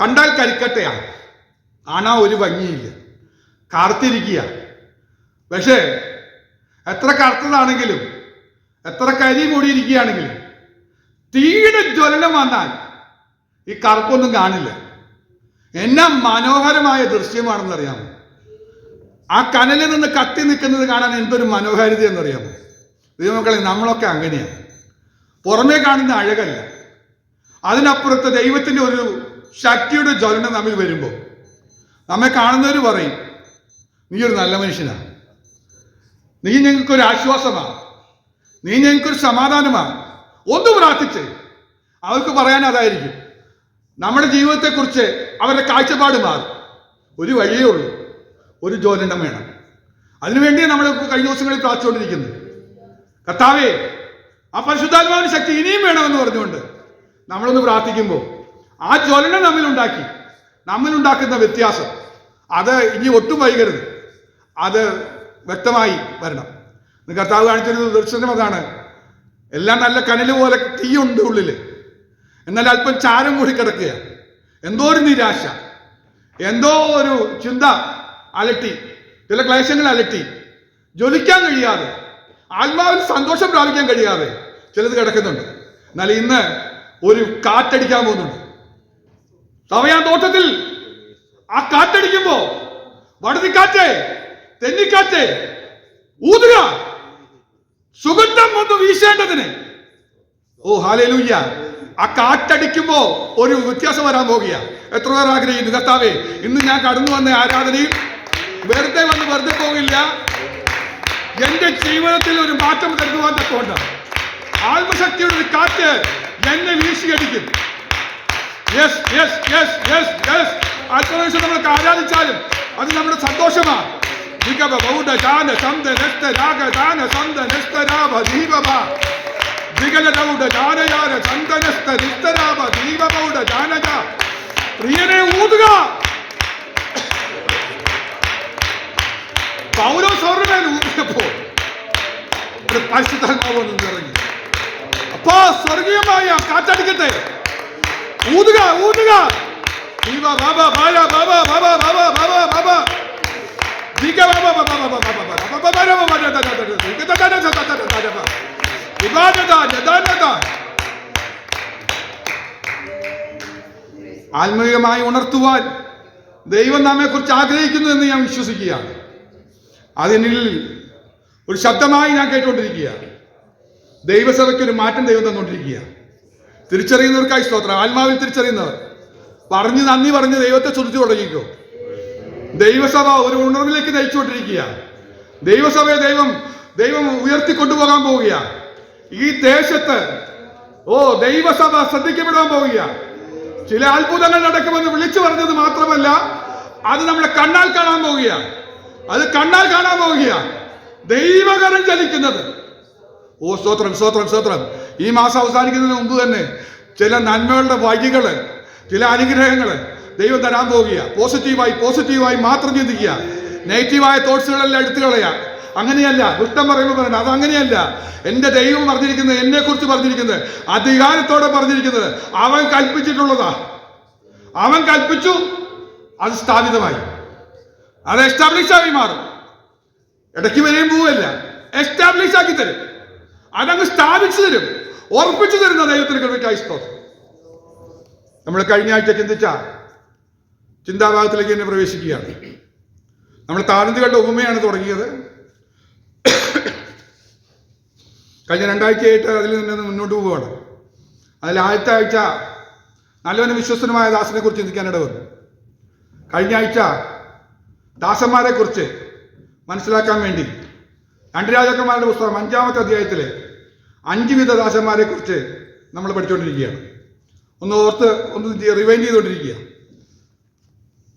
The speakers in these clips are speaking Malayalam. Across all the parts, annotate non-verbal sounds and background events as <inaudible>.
കണ്ടാൽ കരിക്കട്ടയാണ് കാണാൻ ഒരു ഭംഗിയില്ല. കറുത്തിരിക്കുക പക്ഷേ എത്ര കറുത്തതാണെങ്കിലും എത്ര കരി മൂടിയിരിക്കുകയാണെങ്കിലും തീയുടെ ജ്വലനം വന്നാൽ ഈ കറുപ്പൊന്നും കാണില്ല. എന്നാ മനോഹരമായ ദൃശ്യമാണെന്നറിയാമോ? ആ കനലിൽ നിന്ന് കത്തി നിൽക്കുന്നത് കാണാൻ എന്തൊരു മനോഹാരിത എന്നറിയാമോ ദൈവമക്കളെ നമ്മളൊക്കെ അങ്ങനെയാണ് പുറമേ കാണുന്ന അഴകല്ല. അതിനപ്പുറത്ത് ദൈവത്തിന്റെ ഒരു ശക്തിയുടെ ജ്വലനം നമ്മിൽ വരുമ്പോൾ നമ്മെ കാണുന്നവർ പറയും നീ ഒരു നല്ല മനുഷ്യനാണ് നീ ഞങ്ങൾക്കൊരു ആശ്വാസമാണ് നീ ഞങ്ങൾക്കൊരു സമാധാനമാണ് ഒന്ന് പ്രാർത്ഥിച്ച്. അവർക്ക് പറയാൻ അതായിരിക്കും നമ്മുടെ ജീവിതത്തെക്കുറിച്ച് അവരുടെ കാഴ്ചപ്പാട് മാറും. ഒരു വഴിയേ ഉള്ളൂ. ഒരു ജ്വലനം വേണം. അതിനുവേണ്ടിയാണ് നമ്മൾ കഴിഞ്ഞ ദിവസങ്ങളിൽ പ്രാർത്ഥിച്ചുകൊണ്ടിരിക്കുന്നത്. കർത്താവേ ആ പരിശുദ്ധാത്മാവിന് ശക്തി ഇനിയും വേണമെന്ന് പറഞ്ഞുകൊണ്ട് നമ്മളൊന്ന് പ്രാർത്ഥിക്കുമ്പോൾ ആ ജ്വലനം നമ്മൾ ഉണ്ടാക്കുന്ന വ്യത്യാസം. അത് ഇനി ഒട്ടും വൈകരുത്. അത് വ്യക്തമായി വരണം. കർത്താവ് കാണിച്ചിരുന്ന ദർശനം അതാണ്. എല്ലാം നല്ല കനൽ പോലെ തീയുണ്ട് ഉള്ളിൽ. എന്നാൽ അല്പം ചാരം കൂടി കിടക്കുക എന്തോ ഒരു നിരാശ. എന്തോ ഒരു ചിന്ത അലട്ടി. ചില ക്ലേശങ്ങൾ അലട്ടി. ജ്വലിക്കാൻ കഴിയാതെ. ആത്മാവിൽ സന്തോഷം പ്രാപിക്കാൻ കഴിയാതെ ചിലത് കിടക്കുന്നുണ്ട്. എന്നാൽ ഇന്ന് ഒരു കാറ്റടിക്കാൻ പോകുന്നുണ്ട്. സമയാ തോട്ടത്തിൽ ആ കാറ്റടിക്കുമ്പോ വടതിക്കാറ്റ് തെന്നിക്കാറ്റ് ഊതുക. സുഗന്ധം വന്ന് വീശേണ്ടതിന്. ഓ ഹാലേലൂയ്യ ആ കാറ്റടിക്കുമ്പോ ഒരു വ്യത്യാസം വരാൻ പോകുക എത്ര പേർ ആഗ്രഹിക്കുന്നു? കർത്താവേ ഇന്ന് ഞാൻ കടന്നു വന്ന ആരാധനയിൽ വെറുതെ വന്ന് വെറുതെ പോകില്ല. എന്റെ ജീവിതത്തിൽ ഒരു മാറ്റം കരുതുവാൻ തക്കമുണ്ട് ആത്മശക്തിയുടെ ഒരു കാറ്റ് എന്നെ വീശിയടിക്കും. Yes yes yes yes yes ആത്മവിശ്വാസം നമ്മളൊക്കെ ആരാധിച്ചാലും അത് നമ്മുടെ സന്തോഷമാണ് ധികവ ബൗഡ ജാന സന്ത നസ്ത രാഗ ജാന സന്ത നസ്ത രാഭ ദീപഭ ദിഗല ദൗഡ ജാനയാര സന്ത നസ്ത നിസ്തരാഭ ദീപ ബൗഡ ജാനജ പ്രിയനെ ഊതുക. പൗലോ സ്വർണമേൽ ഊതിയപ്പോൾ പരിശുദ്ധാത്മാവ് വന്ന് ഇറങ്ങി അപ്പോ സ്വർഗീയമായ കാറ്റടിക്കട്ടെ. ഊതുക ഊതുക ബാബ ബാബ ബാബ ബാബ ബാബ ബാബ ബാബ ബാബ ബാബ ബാബ ബാബ ബാബ ആത്മീയമായി ഉണർത്തുവാൻ ദൈവം നമ്മെ കുറിച്ച് ആഗ്രഹിക്കുന്നു എന്ന് ഞാൻ വിശ്വസിക്കുകയാണ് അതിനിൽ ഒരു ശബ്ദമായി ഞാൻ കേട്ടുകൊണ്ടിരിക്കുകയാണ് ദൈവസഭയ്ക്ക് ഒരു മാറ്റം ദൈവം തന്നുകൊണ്ടിരിക്കുകയാണ് തിരിച്ചറിയുന്നവർക്കായി സ്തോത്രം. ആത്മാവിൽ തിരിച്ചറിയുന്നവർ. പറഞ്ഞ് നന്ദി പറഞ്ഞ് ദൈവത്തെ സ്തുതിച്ചു തുടങ്ങിക്കോ. ദൈവസഭ ഒരു ഉണർവിലേക്ക് നയിച്ചുകൊണ്ടിരിക്കുക ദൈവസഭയെ ദൈവം ദൈവം ഉയർത്തിക്കൊണ്ടുപോകാൻ പോവുക ഈ ദേശത്ത് ഓ ദൈവസഭ ശ്രദ്ധിക്കപ്പെടാൻ പോവുക ചില അത്ഭുതങ്ങൾ നടക്കുമെന്ന് വിളിച്ചു പറഞ്ഞത് മാത്രമല്ല അത് നമ്മുടെ കണ്ണാൽ കാണാൻ പോവുക അത് കണ്ണാൽ കാണാൻ പോവുക ദൈവകരം ചലിക്കുന്നത് ഓ സ്തോത്രം സ്തോത്രം സ്തോത്രം. ഈ മാസം അവസാനിക്കുന്നതിന് മുമ്പ് തന്നെ ചില നന്മകളുടെ വഴികൾ ചില അനുഗ്രഹങ്ങൾ ദൈവം തരാൻ പോവുക പോസിറ്റീവായി പോസിറ്റീവായി മാത്രം ചിന്തിക്കുക. നെഗറ്റീവായ തോട്ട്സുകളെല്ലാം എടുത്തു കളയുക. അങ്ങനെയല്ല ദുഷ്ടം പറയുമ്പോൾ പറയണ്ട അത് അങ്ങനെയല്ല. എന്റെ ദൈവം പറഞ്ഞിരിക്കുന്നത് എന്നെ കുറിച്ച് പറഞ്ഞിരിക്കുന്നത് അധികാരത്തോടെ പറഞ്ഞിരിക്കുന്നത് അവൻ കൽപ്പിച്ചിട്ടുള്ളതാ. അവൻ കൽപ്പിച്ചു അത് സ്ഥാപിതമായി. അത് എസ്റ്റാബ്ലിഷ് ആയി മാറും. ഇടയ്ക്ക് വരെയും പോവല്ല എസ്റ്റാബ്ലിഷ് ആക്കി തരും. അതങ്ങ് സ്ഥാപിച്ചു തരും. ഉറപ്പിച്ചു തരുന്ന ദൈവത്തിന് കൃപയ്ക്കായി സ്തോത്രം. നമ്മൾ കഴിഞ്ഞ ആഴ്ച ചിന്തിച്ച ചിന്താഭാഗത്തിലേക്ക് തന്നെ പ്രവേശിക്കുകയാണ്. നമ്മൾ താഴ്ന്നുകളുടെ ഉപമയാണ് തുടങ്ങിയത്. കഴിഞ്ഞ രണ്ടാഴ്ചയായിട്ട് അതിൽ നിന്ന് മുന്നോട്ട് പോവുകയാണ്. അതിൽ ആദ്യത്തെ ആഴ്ച നല്ലവനും വിശ്വസനുമായ ദാസനെ കുറിച്ച് ചിന്തിക്കാനിട വന്നു. കഴിഞ്ഞ ആഴ്ച ദാസന്മാരെ കുറിച്ച് മനസ്സിലാക്കാൻ വേണ്ടി രണ്ട് രാജാക്കന്മാരുടെ പുസ്തകം അഞ്ചാമത്തെ അധ്യായത്തിലെ അഞ്ച് വിധ ദാസന്മാരെ കുറിച്ച് നമ്മൾ പഠിച്ചുകൊണ്ടിരിക്കുകയാണ് ഒന്ന് ഓർത്ത് ഒന്ന് റിവൈൻഡ് ചെയ്തുകൊണ്ടിരിക്കുക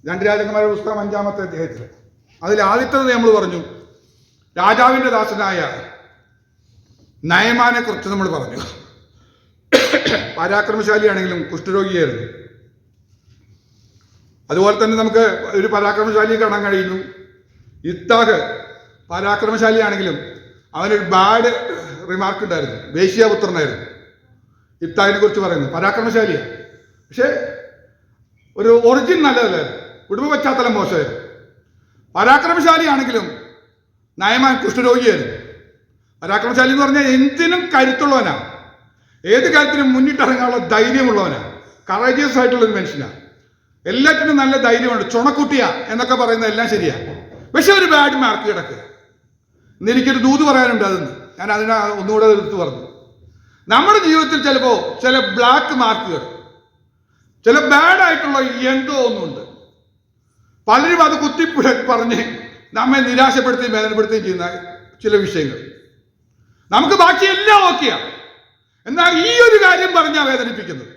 രണ്ട് രാജകുമാരുടെ പുസ്തകം അഞ്ചാമത്തെ അദ്ദേഹത്തിൽ അതിൽ ആദ്യത്തത് നമ്മൾ പറഞ്ഞു. രാജാവിന്റെ ദാസനായ നയമാനെ കുറിച്ച് നമ്മൾ പറഞ്ഞു. പരാക്രമശാലിയാണെങ്കിലും കുഷ്ഠരോഗിയായിരുന്നു. അതുപോലെ തന്നെ നമുക്ക് ഒരു പരാക്രമശാലിയെ കാണാൻ കഴിയുന്നു. ഇത്താഹ് പരാക്രമശാലിയാണെങ്കിലും അവനൊരു ബാഡ് റിമാർക്ക് ഉണ്ടായിരുന്നു. വേശ്യാപുത്രനായിരുന്നു. ഇത്തായിനെ കുറിച്ച് പറയുന്നു. പരാക്രമശാലിയാണ് പക്ഷേ ഒരു ഒറിജിൻ നല്ലതല്ലായിരുന്നു കുടുംബ പശ്ചാത്തലം മോശമായിരുന്നു. പരാക്രമശാലിയാണെങ്കിലും നയമാൻ കുഷ്ഠരോഗിയായിരുന്നു. പരാക്രമശാലി എന്ന് പറഞ്ഞാൽ എന്തിനും കരുത്തുള്ളവനാണ് ഏത് കാര്യത്തിനും മുന്നിട്ടിറങ്ങാനുള്ള ധൈര്യമുള്ളവനാണ് കറേജിയസ് ആയിട്ടുള്ള ഒരു മനുഷ്യനാണ് എല്ലാറ്റിനും നല്ല ധൈര്യമുണ്ട്. ചുണക്കുട്ടിയ എന്നൊക്കെ പറയുന്നത് എല്ലാം ശരിയാണ് പക്ഷെ ഒരു ബാഡ് മാർക്ക് കിടക്കുക ഇന്ന് എനിക്കൊരു ദൂത് പറയാനുണ്ട് അതെന്ന്. ഞാൻ അതിനെ ഒന്നുകൂടെ എടുത്ത് പറഞ്ഞു. നമ്മുടെ ജീവിതത്തിൽ ചിലപ്പോൾ ചില ബ്ലാക്ക് മാർക്കുകൾ ചില ബാഡ് ആയിട്ടുള്ള എന്തോ ഒന്നുണ്ട്. പലരും അത് കുത്തിപ്പുഴ പറഞ്ഞ് നമ്മെ നിരാശപ്പെടുത്തുകയും വേദനപ്പെടുത്തുകയും ചെയ്യുന്ന ചില വിഷയങ്ങൾ. നമുക്ക് ബാക്കി എല്ലാം ഓക്കെയാണ് എന്നാൽ ഈ ഒരു കാര്യം പറഞ്ഞാ വേദനിപ്പിക്കുന്നത്.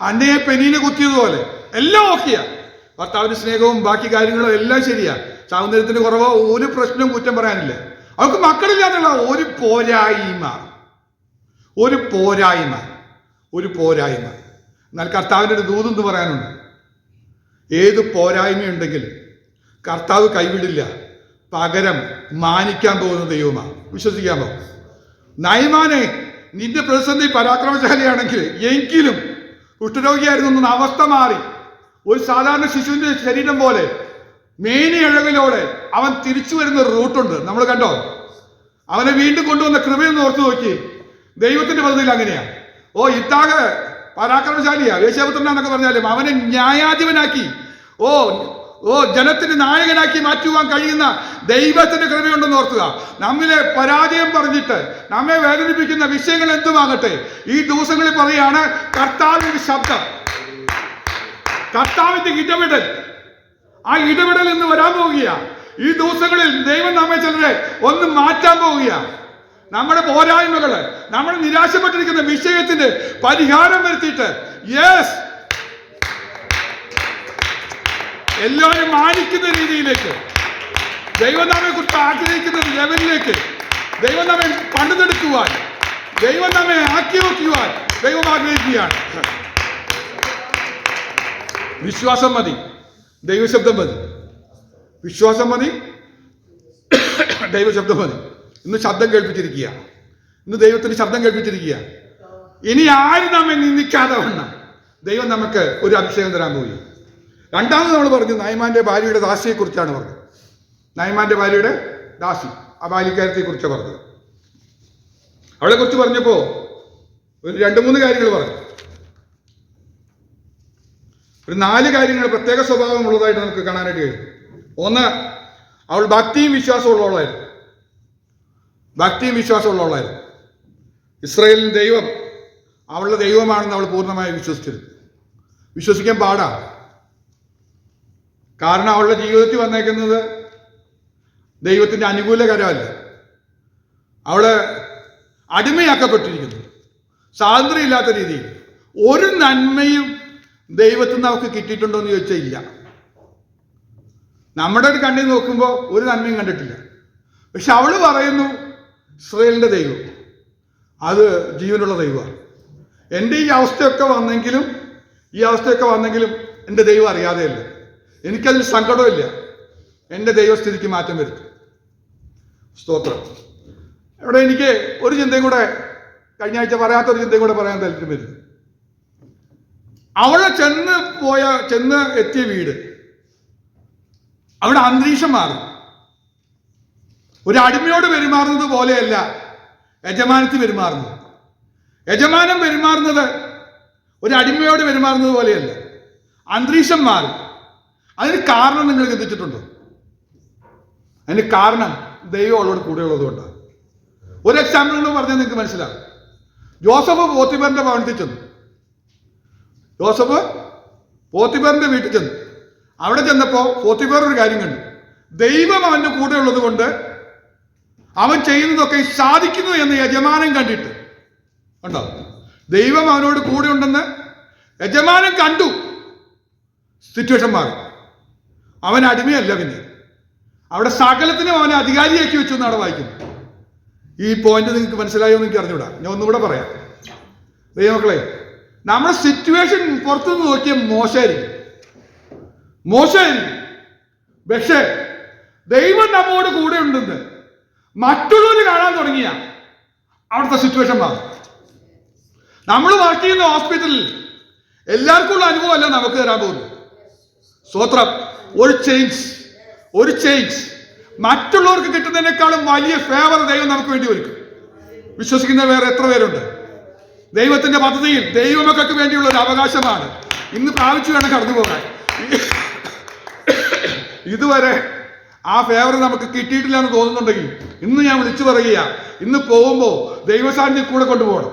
അന്നയെ പെനീനെ കുത്തിയതുപോലെ എല്ലാം ഓക്കെയാ ഭർത്താവിന്റെ സ്നേഹവും ബാക്കി കാര്യങ്ങളും എല്ലാം ശരിയാ. സൗന്ദര്യത്തിന് കുറവോ? ഒരു പ്രശ്നവും കുറ്റം പറയാനില്ല. അവർക്ക് മക്കളില്ലാന്നുള്ള ഒരു പോരായ്മ. ഒരു പോരായ്മ. ഒരു പോരായ്മ. എന്നാൽ കർത്താവിന്റെ ഒരു ദൂതെന്ന് പറയാനുണ്ട്? ഏത് പോരായ്മയുണ്ടെങ്കിലും കർത്താവ് കൈവിടില്ല. പകരം മാനിക്കാൻ പോകുന്ന ദൈവമാണ് വിശ്വസിക്കാമോ? നയമാനെ നിന്റെ പ്രതിസന്ധി പരാക്രമശാലിയാണെങ്കിൽ എങ്കിലും കുഷ്ഠരോഗിയായിരുന്നു അവസ്ഥ മാറി. ഒരു സാധാരണ ശിശുവിന്റെ ശരീരം പോലെ മേനി ഇഴവിലോടെ അവൻ തിരിച്ചു വരുന്ന റൂട്ടുണ്ട് നമ്മൾ കണ്ടോ? അവനെ വീണ്ടും കൊണ്ടുവന്ന കൃപയെന്ന് ഓർത്തു നോക്കി. ദൈവത്തിന്റെ പദ്ധതിയിൽ അങ്ങനെയാ. ഓ ഇത്താകെ പരാക്രമശാലിയാ. വേശ്യാപുത്രനാന്നൊക്കെ പറഞ്ഞാലും അവനെ ന്യായാധിപനാക്കി ഓ ഓ ജനത്തിന് നായകനാക്കി മാറ്റുവാൻ കഴിയുന്ന ദൈവത്തിന്റെ കൃപയുണ്ടെന്ന് ഓർക്കുക നമ്മിലെ പരാജയം പറഞ്ഞിട്ട് നമ്മെ വേദനിപ്പിക്കുന്ന വിഷയങ്ങൾ എന്തുമാകട്ടെ? ഈ ദിവസങ്ങളിൽ പറയാണ് കർത്താവിന്റെ ശബ്ദം. കർത്താവിന്റെ ഇടപെടൽ. ആ ഇടപെടൽ എന്ന് വരാൻ പോവുക ഈ ദിവസങ്ങളിൽ ദൈവം നമ്മെ ചിലരെ ഒന്ന് മാറ്റാൻ പോവുകയാണ് നമ്മുടെ പോരായ്മകൾ നമ്മൾ നിരാശപ്പെട്ടിരിക്കുന്ന വിഷയത്തിന് പരിഹാരം വരുത്തിയിട്ട് യെസ് എല്ലാവരും മാനിക്കുന്ന രീതിയിലേക്ക് ദൈവം നമ്മെ കുറിച്ച് ആഗ്രഹിക്കുന്ന ലെവലിലേക്ക് ദൈവം നമ്മെ പണിതെടുക്കുവാൻ ദൈവം നമ്മെ ആക്കി വയ്ക്കുവാൻ ദൈവം ആഗ്രഹിക്കുകയാണ്. വിശ്വാസം മതി. ദൈവശബ്ദം മതി. വിശ്വാസം മതി. <coughs> ദൈവശബ്ദം മതി. ഇന്ന് ശബ്ദം കേൾപ്പിച്ചിരിക്കുക. ഇന്ന് ദൈവത്തിന് ശബ്ദം കേൾപ്പിച്ചിരിക്കുക. ഇനി ആരും നമ്മെ നിന്ദിക്കാതെ വണ്ണം? ദൈവം നമുക്ക് ഒരു അഭിഷേകം തരാൻ പോയി രണ്ടാമത് നമ്മൾ പറഞ്ഞു നയമാന്റെ ഭാര്യയുടെ ദാസിയെക്കുറിച്ചാണ് പറഞ്ഞത്. നയമാന്റെ ഭാര്യയുടെ ദാസി. ആ ബാലിക്കാരത്തെ കുറിച്ചാണ് പറഞ്ഞത്. അവളെ കുറിച്ച് പറഞ്ഞപ്പോ ഒരു രണ്ട് മൂന്ന് കാര്യങ്ങൾ പറഞ്ഞു. ഒരു നാല് കാര്യങ്ങൾ പ്രത്യേക സ്വഭാവം ഉള്ളതായിട്ട് നമുക്ക് കാണാനായിട്ട് കഴിയും. ഒന്ന് അവൾ ഭക്തിയും വിശ്വാസവും ഉള്ളവളായിരുന്നു. ഭക്തിയും വിശ്വാസവും ഉള്ളവളായിരുന്നു. ഇസ്രയേലിന് ദൈവം അവളുടെ ദൈവമാണെന്ന് അവൾ പൂർണമായി വിശ്വസിച്ചിരുന്നു. വിശ്വസിക്കാൻ പാടാണ് കാരണം അവളുടെ ജീവിതത്തിൽ വന്നേക്കുന്നത് ദൈവത്തിന്റെ അനുകൂലകരമല്ല. അവൾ അടിമയാക്കപ്പെട്ടിരിക്കുന്നു. സ്വാതന്ത്ര്യമില്ലാത്ത രീതിയിൽ. ഒരു നന്മയും ദൈവത്തിൽ നിന്ന് അവർക്ക് കിട്ടിയിട്ടുണ്ടോ എന്ന് ചോദിച്ചാൽ ഇല്ല. നമ്മുടെ ഒരു കണ്ണിൽ നോക്കുമ്പോൾ ഒരു നന്മയും കണ്ടിട്ടില്ല. പക്ഷെ അവൾ പറയുന്നു ഇസ്രയേലിന്റെ ദൈവം. അത് ജീവനുള്ള ദൈവമാണ്. എന്റെ ഈ അവസ്ഥയൊക്കെ വന്നെങ്കിലും ഈ അവസ്ഥയൊക്കെ വന്നെങ്കിലും എന്റെ ദൈവം അറിയാതെയല്ല. എനിക്കതിൽ സങ്കടമില്ല എന്റെ ദൈവസ്ഥിതിക്ക് മാറ്റം വരുത്തും. സ്തോത്രം. ഇവിടെ എനിക്ക് ഒരു ചിന്തയും കൂടെ കഴിഞ്ഞ ആഴ്ച പറയാത്ത ഒരു ചിന്തയും കൂടെ പറയാൻ താല്പര്യം വരുന്നു. അവിടെ ചെന്ന് പോയ ചെന്ന് എത്തിയ വീട്. അവിടെ അന്തരീക്ഷം മാറും. ഒരു അടിമയോട് പെരുമാറുന്നത് പോലെയല്ല യജമാനത്തിൽ പെരുമാറുന്നത്. യജമാനം പെരുമാറുന്നത് ഒരു അടിമയോട് പെരുമാറുന്നത് പോലെയല്ല. അന്തരീക്ഷം മാറും. അതിന് കാരണം നിങ്ങൾ ചിന്തിച്ചിട്ടുണ്ടോ അതിന് കാരണം ദൈവം അവളോട് കൂടെ ഉള്ളതുകൊണ്ടാണ് ഒരു എക്സാമ്പിൾ പറഞ്ഞാൽ നിങ്ങൾക്ക് മനസ്സിലാകും ജോസഫ് പോത്തിബറിന്റെ ഭവനത്തിൽ ചെന്നു. ജോസഫ് പോത്തിബറിന്റെ വീട്ടിൽ ചെന്നു. അവിടെ ചെന്നപ്പോൾ പോത്തിബർ ഒരു കാര്യം കണ്ടു. ദൈവം അവന്റെ കൂടെ ഉള്ളത് കൊണ്ട് അവൻ ചെയ്യുന്നതൊക്കെ സാധിക്കുന്നു എന്ന് യജമാനൻ കണ്ടിട്ട്. ഉണ്ടോ ദൈവം അവനോട് കൂടെ ഉണ്ടെന്ന് യജമാനൻ കണ്ടു. സിറ്റുവേഷൻ മാറി. അവൻ അടിമയല്ല പിന്നെ. അവിടെ സകലത്തിനും അവനെ അധികാരിയാക്കി വെച്ചു എന്നാണ് വായിക്കുന്നത്. ഈ പോയിന്റ് നിങ്ങൾക്ക് മനസ്സിലായോ എന്ന് എനിക്ക് അറിഞ്ഞുകൂടാ. ഞാൻ ഒന്നുകൂടെ പറയാം. ദൈവമക്കളെ നമ്മുടെ സിറ്റുവേഷൻ പുറത്തുനിന്ന് നോക്കിയ മോശമായിരിക്കും. മോശമായിരിക്കും. പക്ഷേ ദൈവം നമ്മോട് കൂടെ ഉണ്ടെന്ന് മറ്റുള്ളവർ കാണാൻ തുടങ്ങിയ അവിടുത്തെ സിറ്റുവേഷൻ മാറും നമ്മൾ വർക്ക് ചെയ്യുന്ന ഹോസ്പിറ്റലിൽ എല്ലാവർക്കും ഉള്ള അനുഭവമല്ല നമുക്ക് തരാൻ പോകുന്നത്. സ്വത്രം ഒരു ചേഞ്ച് ഒരു ചേഞ്ച് മറ്റുള്ളവർക്ക് കിട്ടുന്നതിനേക്കാളും വലിയ ഫേവർ ദൈവം നമുക്ക് വേണ്ടി ഒരുക്കും. വിശ്വസിക്കുന്ന വേറെ എത്ര പേരുണ്ട്? ദൈവത്തിന്റെ പദ്ധതിയിൽ ദൈവമക്കൾക്ക് വേണ്ടിയുള്ള ഒരു അവകാശമാണ്. ഇന്ന് പ്രാപിച്ചു വേണം കടന്നു പോകാൻ. ഇതുവരെ ആ ഫേവർ നമുക്ക് കിട്ടിയിട്ടില്ല എന്ന് തോന്നുന്നുണ്ടെങ്കിൽ ഇന്ന് ഞാൻ വിളിച്ചു പറയുക ഇന്ന് പോകുമ്പോൾ ദൈവസാന്നിധ്യം കൂടെ കൊണ്ടുപോകണം.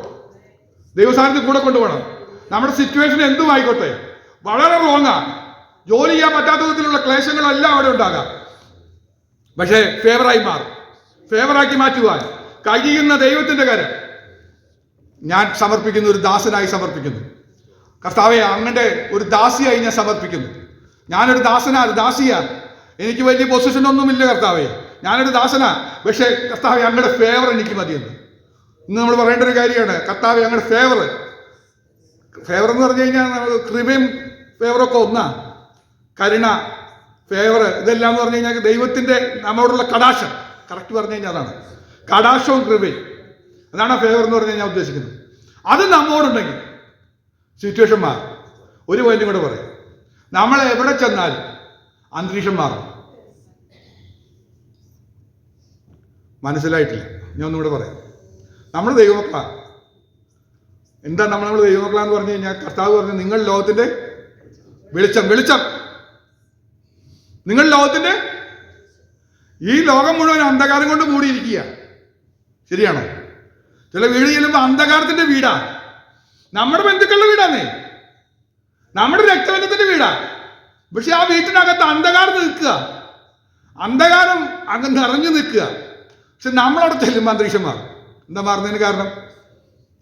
ദൈവസാന്നിധ്യം കൂടെ കൊണ്ടുപോകണം. നമ്മുടെ സിറ്റുവേഷൻ എന്തും ആയിക്കോട്ടെ വളരെ റോങ്ങാ ജോലി ചെയ്യാൻ പറ്റാത്ത വിധത്തിലുള്ള ക്ലേശങ്ങളെല്ലാം അവിടെ ഉണ്ടാകാം. പക്ഷേ ഫേവറായി മാറും. ഫേവറാക്കി മാറ്റുവാൻ കഴിയുന്ന ദൈവത്തിന്റെ കരം. ഞാൻ സമർപ്പിക്കുന്ന ഒരു ദാസനായി സമർപ്പിക്കുന്നു. കർത്താവെ അങ്ങന്റെ ഒരു ദാസിയായി ഞാൻ സമർപ്പിക്കുന്നു. ഞാനൊരു ദാസനാ ഒരു ദാസിയാ. എനിക്ക് വലിയ പൊസിഷൻ ഒന്നുമില്ല കർത്താവെ. ഞാനൊരു ദാസനാ. പക്ഷേ കർത്താവെ അങ്ങയുടെ ഫേവർ എനിക്ക് മതിയെന്ന് ഇന്ന് നമ്മൾ പറയേണ്ട ഒരു കാര്യമാണ്. കർത്താവെ അങ്ങയുടെ ഫേവർ ഫേവർ എന്ന് പറഞ്ഞു കഴിഞ്ഞാൽ നമ്മൾ കൃപയും ഫേവറൊക്കെ ഒന്നാ. കരുണ ഫേവർ ഇതെല്ലാം എന്ന് പറഞ്ഞു കഴിഞ്ഞാൽ ദൈവത്തിന്റെ നമ്മളോടുള്ള കടാശം കറക്റ്റ് പറഞ്ഞു കഴിഞ്ഞാൽ അതാണ്. കടാശവും കൃപയും. അതാണ് ഫേവർ എന്ന് പറഞ്ഞാൽ ഞാൻ ഉദ്ദേശിക്കുന്നത്. അത് നമ്മോടുണ്ടെങ്കിൽ സിറ്റുവേഷൻ മാറും. ഒരു പോയിന്റും കൂടെ പറയും. നമ്മൾ എവിടെ ചെന്നാലും അന്തരീക്ഷം മാറും. മനസ്സിലായിട്ടില്ല? ഞാൻ ഒന്നുകൂടെ പറയാം. നമ്മൾ ദൈവമക്കളാ എന്താ നമ്മൾ നമ്മൾ ദൈവമക്കളാന്ന് പറഞ്ഞു കഴിഞ്ഞാൽ കർത്താവ് പറഞ്ഞു നിങ്ങൾ ലോകത്തിന്റെ വെളിച്ചം വെളിച്ചം. നിങ്ങൾ ലോകത്തിന്റെ ഈ ലോകം മുഴുവൻ അന്ധകാരം കൊണ്ട് മൂടിയിരിക്കുക ശരിയാണോ? ചില വീട് ചെല്ലുമ്പോൾ അന്ധകാരത്തിന്റെ വീടാ. നമ്മുടെ ബന്ധുക്കളുടെ വീടാന്നേ. നമ്മുടെ രക്തബന്ധത്തിന്റെ വീടാ. പക്ഷെ ആ വീട്ടിനകത്ത് അന്ധകാരം നിൽക്കുക. അന്ധകാരം അങ്ങ് നിറഞ്ഞു നിൽക്കുക. പക്ഷെ നമ്മളവിടെ ചെല്ലുമ്പോൾ അന്തരീക്ഷം മാറും എന്താ മാറുന്നതിന് കാരണം?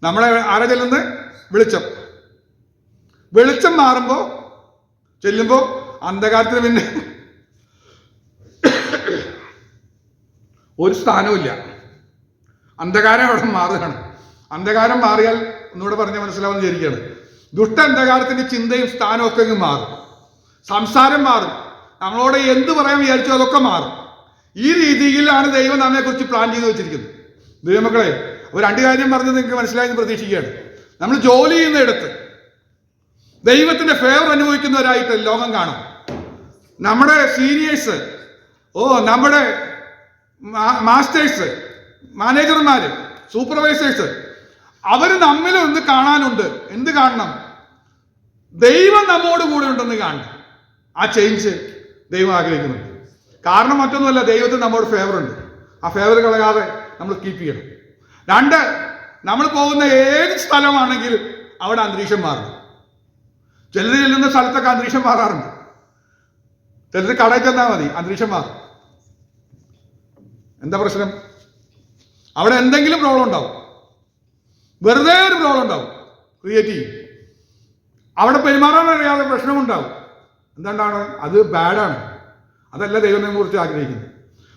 നമ്മളെ ആരാ ചെല്ലുന്നത്? വെളിച്ചം. വെളിച്ചം മാറുമ്പോ ചെല്ലുമ്പോൾ അന്ധകാരത്തിന് പിന്നെ ഒരു സ്ഥാനവുമില്ല. അന്ധകാരം അവിടെ മാറുകയാണ്. അന്ധകാരം മാറിയാൽ ഒന്നുകൂടെ പറഞ്ഞാൽ മനസ്സിലാവുന്ന വിചാരിക്കുകയാണ് ദുഷ്ട അന്ധകാരത്തിന്റെ ചിന്തയും സ്ഥാനവും ഒക്കെ മാറും. സംസാരം മാറും. നമ്മളോട് എന്ത് പറയാൻ വിചാരിച്ചോ അതൊക്കെ മാറും. ഈ രീതിയിലാണ് ദൈവം നമ്മെക്കുറിച്ച് പ്ലാൻ ചെയ്ത് വെച്ചിരിക്കുന്നത്. ദൈവമക്കളെ ഒരു രണ്ട് കാര്യം പറഞ്ഞത് നിങ്ങൾക്ക് മനസ്സിലായെന്ന് പ്രതീക്ഷിക്കുകയാണ്. നമ്മൾ ജോലി ചെയ്യുന്നിടത്ത് ദൈവത്തിന്റെ ഫേവർ അനുഭവിക്കുന്നവരായിട്ട് ലോകം കാണും. നമ്മുടെ സീനിയേഴ്സ് ഓ നമ്മുടെ മാസ്റ്റേഴ്സ് മാനേജർമാര് സൂപ്പർവൈസേഴ്സ് അവർ നമ്മിൽ ഒന്ന് കാണാനുണ്ട്. എന്ത് കാണണം? ദൈവം നമ്മോട് കൂടെ ഉണ്ടെന്ന് കാണണം. ആ ചേഞ്ച് ദൈവം ആഗ്രഹിക്കുന്നുണ്ട്. കാരണം മറ്റൊന്നുമല്ല ദൈവത്തിന് നമ്മോട് ഫേവർ ഉണ്ട്. ആ ഫേവർ കളയാതെ നമ്മൾ കീപ്പ് ചെയ്യണം. രണ്ട് നമ്മൾ പോകുന്ന ഏത് സ്ഥലമാണെങ്കിലും അവിടെ അന്തരീക്ഷം മാറണം. ചിലർ ചെല്ലുന്ന സ്ഥലത്തൊക്കെ അന്തരീക്ഷം മാറാറുണ്ട്. ചിലർ കടയിൽ ചെന്നാൽ മതി അന്തരീക്ഷം മാറും. എന്താ പ്രശ്നം? അവിടെ എന്തെങ്കിലും പ്രോബ്ലം ഉണ്ടാവും. വെറുതെ ഒരു പ്രോബ്ലം ഉണ്ടാവും. ക്രിയേറ്റ് ചെയ്യും. അവിടെ പെരുമാറാൻ അറിയാതെ പ്രശ്നമുണ്ടാവും എന്തുകൊണ്ടാണ്? അത് ബാഡാണ് അതല്ല ദൈവത്തെ കുറിച്ച് ആഗ്രഹിക്കുന്നത്.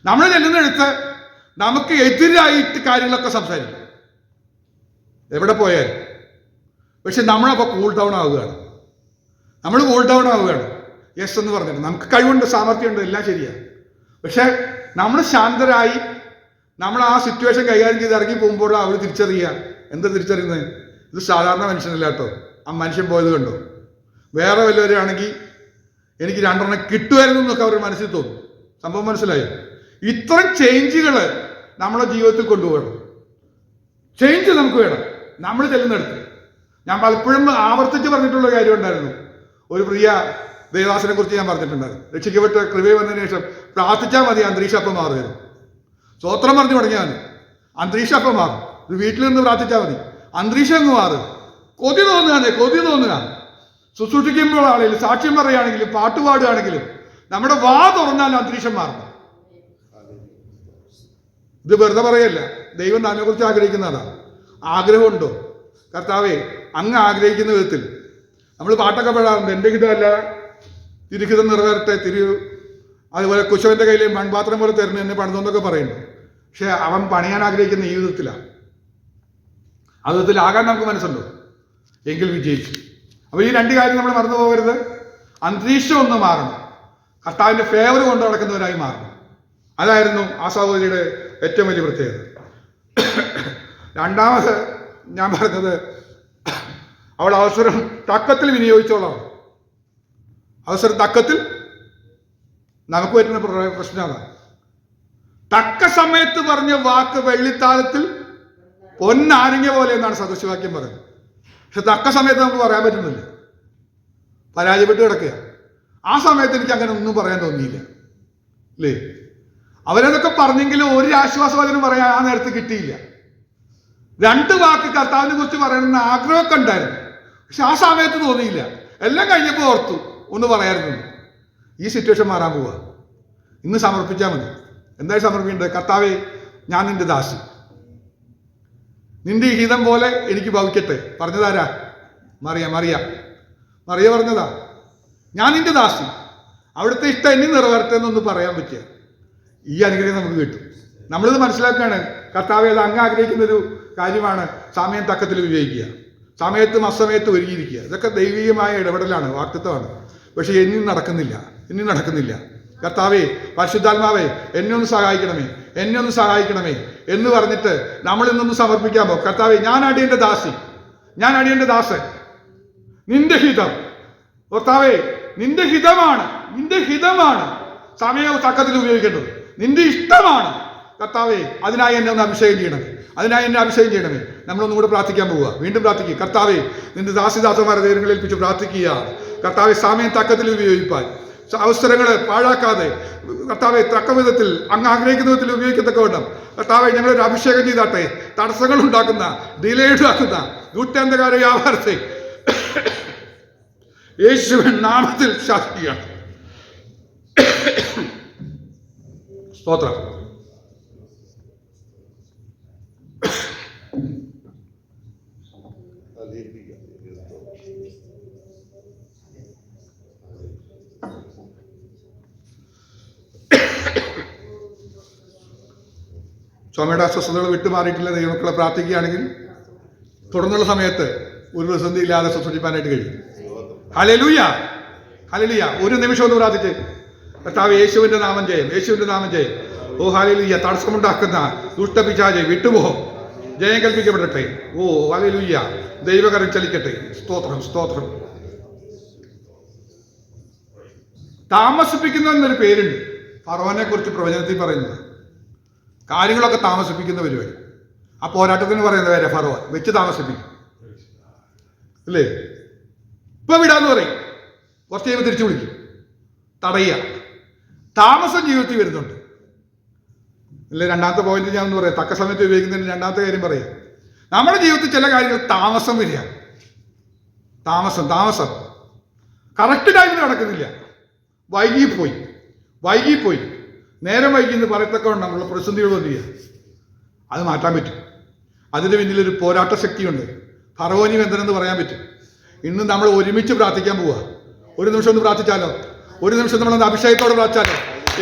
നമ്മൾ ചെല്ലുന്നിടത്ത് നമുക്ക് എതിരായിട്ട് കാര്യങ്ങളൊക്കെ സംസാരിക്കും. എവിടെ പോയാലും. പക്ഷെ നമ്മളപ്പോൾ കൂൾ ഡൗൺ ആവുകയാണ്. നമ്മൾ കൂൾ ഡൗൺ ആവുകയാണ്. യെസ് എന്ന് പറഞ്ഞിട്ട്. നമുക്ക് കഴിവുണ്ട് സാമർഥ്യമുണ്ട് എല്ലാം ശരിയാണ്. പക്ഷെ നമ്മൾ ശാന്തരായി നമ്മൾ ആ സിറ്റുവേഷൻ കൈകാര്യം ചെയ്ത് ഇറങ്ങി പോകുമ്പോൾ അവർ തിരിച്ചറിയുക. എന്താ തിരിച്ചറിയുന്നത്? ഇത് സാധാരണ മനുഷ്യനല്ല കേട്ടോ. ആ മനുഷ്യൻ പോയത് കണ്ടോ? വേറെ വല്ലവരാണെങ്കിൽ എനിക്ക് രണ്ടെണ്ണം കിട്ടുമായിരുന്നു എന്നൊക്കെ അവരുടെ മനസ്സിൽ തോന്നും. സംഭവം മനസ്സിലായി? ഇത്തരം ചേഞ്ചുകൾ നമ്മുടെ ജീവിതത്തിൽ കൊണ്ടുപോകണം. ചേഞ്ച് നമുക്ക് വേണം. നമ്മൾ ചെല്ലുന്നിടത്ത്. ഞാൻ പലപ്പോഴും ആവർത്തിച്ച് പറഞ്ഞിട്ടുള്ള കാര്യം ഉണ്ടായിരുന്നു. ഒരു പ്രിയ ദേവദാസനെ കുറിച്ച് ഞാൻ പറഞ്ഞിട്ടുണ്ടായിരുന്നു. രക്ഷിക്കപ്പെട്ട കൃപയെ വന്നതിന് ശേഷം പ്രാർത്ഥിച്ചാൽ മതി അന്തരീക്ഷം അപ്പം മാറുകയാണ്. സ്വോത്രം പറഞ്ഞു തുടങ്ങിയാൽ മതി. അന്തരീക്ഷം അപ്പം മാറും. ഇത് വീട്ടിൽ നിന്ന് പ്രാർത്ഥിച്ചാൽ മതി. അന്തരീക്ഷം അങ്ങ് മാറും. കൊതി തോന്നുകയാണ് കൊതി തോന്നുക. ശുശ്രൂഷിക്കുമ്പോഴാണെങ്കിലും സാക്ഷ്യം പറയുകയാണെങ്കിലും പാട്ട് പാടുകയാണെങ്കിലും നമ്മുടെ വാ തുറന്നാൽ അന്തരീക്ഷം മാറണം ഇത് വെറുതെ പറയല്ല. ദൈവം തന്നെ കുറിച്ച് ആഗ്രഹിക്കുന്നതാണ്. ആഗ്രഹമുണ്ടോ? കർത്താവേ അങ്ങ് ആഗ്രഹിക്കുന്ന വിധത്തിൽ. നമ്മൾ പാട്ടൊക്കെ പാടാറുണ്ട്. എന്റെ ഹിതമല്ല. തിരുഹിതം നിറവേറട്ടെ തിരു അതുപോലെ കുശവന്റെ കയ്യിൽ മൺപാത്രം പോലെ തരുന്ന എന്നെ പണിതെന്നൊക്കെ പറയുന്നു. പക്ഷെ അവൻ പണിയാൻ ആഗ്രഹിക്കുന്ന ഈ വിധത്തിലാണ് ആ നമുക്ക് മനസ്സുണ്ടോ? എങ്കിൽ വിജയിച്ചു. അപ്പൊ ഈ രണ്ട് കാര്യം നമ്മൾ മറന്നു പോകരുത്. അന്തരീക്ഷം ഒന്ന് മാറണം. കർത്താവിന്റെ ഫേവർ കൊണ്ട് നടക്കുന്നവരായി മാറണം. അതായിരുന്നു ആ സഹോദരിയുടെ ഏറ്റവും വലിയ പ്രത്യേകത. രണ്ടാമത് ഞാൻ പറഞ്ഞത് അവൾ അവസരം തക്കത്തിൽ വിനിയോഗിച്ചോളാം. അവസരം തക്കത്തിൽ നമുക്ക് പ്ര- പ്രശ്നം അതാണ് തക്ക സമയത്ത് പറഞ്ഞ വാക്ക് വെള്ളിത്താലത്തിൽ പൊന്നാരങ്ങ പോലെ എന്നാണ് സദൃശവാക്യം പറയുന്നത്. പക്ഷെ തക്ക സമയത്ത് നമുക്ക് പറയാൻ പറ്റുന്നില്ല. പരാജയപ്പെട്ട് കിടക്കുക ആ സമയത്ത് എനിക്ക് അങ്ങനെ ഒന്നും പറയാൻ തോന്നിയില്ല. അല്ലേ അവരതൊക്കെ പറഞ്ഞെങ്കിലും ഒരു ആശ്വാസവചനം പറയാൻ ആ നേരത്ത് കിട്ടിയില്ല. രണ്ട് വാക്ക് കർത്താവിനെ കുറിച്ച് പറയണമെന്ന് ആഗ്രഹമൊക്കെ ഉണ്ടായിരുന്നു. പക്ഷെ ആ സമയത്ത് തോന്നിയില്ല. എല്ലാം കഴിഞ്ഞപ്പോൾ ഓർത്തു. ഒന്ന് പറയായിരുന്നു ഈ സിറ്റുവേഷൻ മാറാൻ പോവുക ഇന്ന് സമർപ്പിച്ചാൽ മതി. എന്തായി സമർപ്പിക്കേണ്ടത്? കർത്താവെ ഞാൻ നിന്റെ ദാസി. നിന്റെ ഹിതം പോലെ എനിക്ക് ഭവിക്കട്ടെ. പറഞ്ഞതാരാ? മറിയ മറിയ. മറിയ പറഞ്ഞതാ ഞാൻ നിന്റെ ദാസി. അവിടുത്തെ ഇഷ്ടം എന്നെ നിറവേറട്ടെ എന്നൊന്ന് പറയാൻ പറ്റിയ. ഈ അനുഗ്രഹം നമുക്ക് കിട്ടും. നമ്മളിത് മനസ്സിലാക്കുകയാണ്. കർത്താവ് അത് അങ്ങ് ആഗ്രഹിക്കുന്ന ഒരു കാര്യമാണ്. സമയം തക്കത്തിൽ വിജയിക്കുക സമയത്തും അസമയത്തും ഒരുങ്ങിയിരിക്കുക. ഇതൊക്കെ ദൈവികമായ ഇടപെടലാണ് വാക്തത്വമാണ്. പക്ഷേ എന്നും നടക്കുന്നില്ല. എന്നിൽ നടക്കുന്നില്ല. കർത്താവേ പരിശുദ്ധാത്മാവേ എന്നെ ഒന്ന് സഹായിക്കണമേ എന്നെ ഒന്ന് സഹായിക്കണമേ എന്ന് പറഞ്ഞിട്ട് നമ്മൾ ഇന്നൊന്ന് സമർപ്പിക്കാമോ? കർത്താവേ ഞാൻ അടിയന്റെ ദാസി. ഞാൻ അടിയന്റെ ദാസൻ. നിന്റെ ഹിതം. കർത്താവേ നിന്റെ ഹിതമാണ്. നിന്റെ ഹിതമാണ് സമയവും തക്കത്തിൽ ഉപയോഗിക്കേണ്ടത്. നിന്റെ ഇഷ്ടമാണ്. കർത്താവേ അതിനായി എന്നെ ഒന്ന് അഭിഷേകം ചെയ്യണമേ. അതിനായി എന്നെ അഭിഷേകം ചെയ്യണമേ. നമ്മളൊന്നും കൂടെ പ്രാർത്ഥിക്കാൻ പോവുക. വീണ്ടും പ്രാർത്ഥിക്കുക. കർത്താവേ നിന്റെ ദാസിദാസന്മാരെ ദൈവങ്ങളിൽ ഏൽപ്പിച്ച് പ്രാർത്ഥിക്കുക. കർത്താവെ സമയം തക്കത്തിൽ ഉപയോഗിപ്പാൻ. അവസരങ്ങളെ പാഴാക്കാതെ കർത്താവെ തക്ക വിധത്തിൽ അങ്ങ് ആഗ്രഹിക്കുന്ന വിധത്തിൽ ഉപയോഗിക്കത്തക്കവണ്ണം. കർത്താവെ ഞങ്ങളൊരു അഭിഷേകം ചെയ്താട്ടെ. തടസ്സങ്ങൾ ഉണ്ടാക്കുന്ന ഡിലേ ഉണ്ടാക്കുന്ന നൂറ്റാന്തകാല വ്യാപാരത്തെ യേശുവിൻ നാമത്തിൽ ശാസിക്കുകയാണ്. സ്തോത്രം. ചുമയുടെ അസ്വസ്ഥതകൾ വിട്ടുമാറിയിട്ടില്ല ദൈവമക്കളെ പ്രാർത്ഥിക്കുകയാണെങ്കിൽ തുടർന്നുള്ള സമയത്ത് ഒരു പ്രതിസന്ധി ഇല്ലാതെ ശുശ്രൂഷിപ്പാനായിട്ട് കഴിയും. ഹലലുയ ഹലലുയ ഒരു നിമിഷം ഒന്ന് പ്രാർത്ഥിച്ച്. കർത്താവ് യേശുവിന്റെ നാമം ജയം യേശുവിന്റെ നാമം ജയം. ഓ ഹലലുയ്യ തടസ്സമുണ്ടാക്കുന്ന ദുഷ്ടപിശാജ് വിട്ടുപോ ജയം കൽപ്പിക്കപ്പെടട്ടെ. ഓ ഹലലുയ്യ ദൈവകരം ചലിക്കട്ടെ. സ്തോത്രം സ്തോത്രം. താമസിപ്പിക്കുന്ന എന്നൊരു പേരുണ്ട്. ഫറോനെ കുറിച്ച് പ്രവചനത്തിൽ പറയുന്നത്. കാര്യങ്ങളൊക്കെ താമസിപ്പിക്കുന്ന പരിപാടി. ആ പോരാട്ടത്തിന് പറയുന്ന പേരെ ഫറോൻ വെച്ച് താമസിപ്പിക്കും. അല്ലേ? ഇപ്പൊ വിടാന്ന് പറയും. കുറച്ച് കഴിയുമ്പോൾ തിരിച്ചു വിളിക്കും. തടയുക. താമസം ജീവിതത്തിൽ വരുന്നുണ്ട്. അല്ലെ? രണ്ടാമത്തെ പോയിന്റ് ഞാൻ ഒന്ന് പറയാം. തക്ക സമയത്ത് ഉപയോഗിക്കുന്നതിന് രണ്ടാമത്തെ കാര്യം പറയാം. നമ്മുടെ ജീവിതത്തിൽ ചില കാര്യങ്ങൾ താമസം വരിക. താമസം താമസം. കറക്റ്റ് ടൈമിൽ നടക്കുന്നില്ല. വൈകിപ്പോയി. വൈകിപ്പോയി. നേരം വൈകി എന്ന് പറയത്തക്കവണ്ണം നമ്മൾ പ്രതിസന്ധികൾ വരിക അത് മാറ്റാൻ പറ്റും. അതിന് പിന്നിലൊരു പോരാട്ട ശക്തിയുണ്ട്. ഫറവോനി ബന്ധനെന്ന് പറയാൻ പറ്റും. ഇന്ന് നമ്മൾ ഒരുമിച്ച് പ്രാർത്ഥിക്കാൻ പോവുക ഒരു നിമിഷം ഒന്ന് പ്രാർത്ഥിച്ചാലോ? ഒരു നിമിഷം നമ്മളൊന്ന് അഭിഷേകത്തോടെ പ്രാർത്ഥിച്ചാലോ?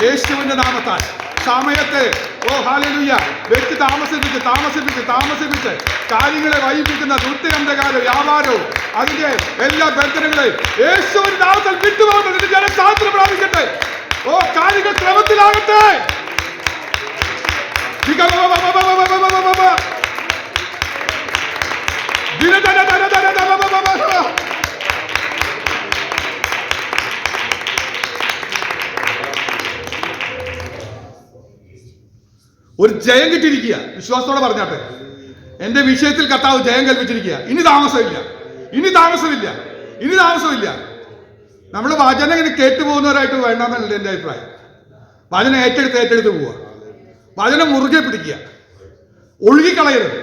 യേശുവിന്റെ നാമത്താൽ. സമയത്തെ. ഓ ഹാലലുയ്യ വെച്ച് താമസിപ്പിച്ച് താമസിപ്പിച്ച് താമസിപ്പിച്ച്. കാര്യങ്ങളെ വൈകിപ്പിക്കുന്ന ദുർത്തികന്ധകാല വ്യാപാരവും അതിന്റെ എല്ലാ ബന്ധനങ്ങളെയും യേശുവിന്റെ നാമത്തിൽ വിട്ടുപോകുന്നത് ജനം സ്വാതന്ത്ര്യം പ്രാപിക്കട്ടെ. ഓ കാര്യങ്ങൾ ക്രമത്തിലാകട്ടെ ഒരു ജയം കിട്ടിയിരിക്കുക വിശ്വാസത്തോടെ പറഞ്ഞാട്ടെ എന്റെ വിഷയത്തിൽ കർത്താവ് ജയം കൽപ്പിച്ചിരിക്കുക ഇനി താമസമില്ല ഇനി താമസമില്ല ഇനി താമസമില്ല നമ്മൾ വചനം ഇങ്ങനെ കേട്ടു പോകുന്നവരായിട്ട് വേണ്ടെന്നല്ല എന്റെ അഭിപ്രായം. വചനം ഏറ്റെടുത്ത് ഏറ്റെടുത്ത് പോവുക. വചനം മുറുകെ പിടിക്കുക. ഒഴുകിക്കളയരുത്.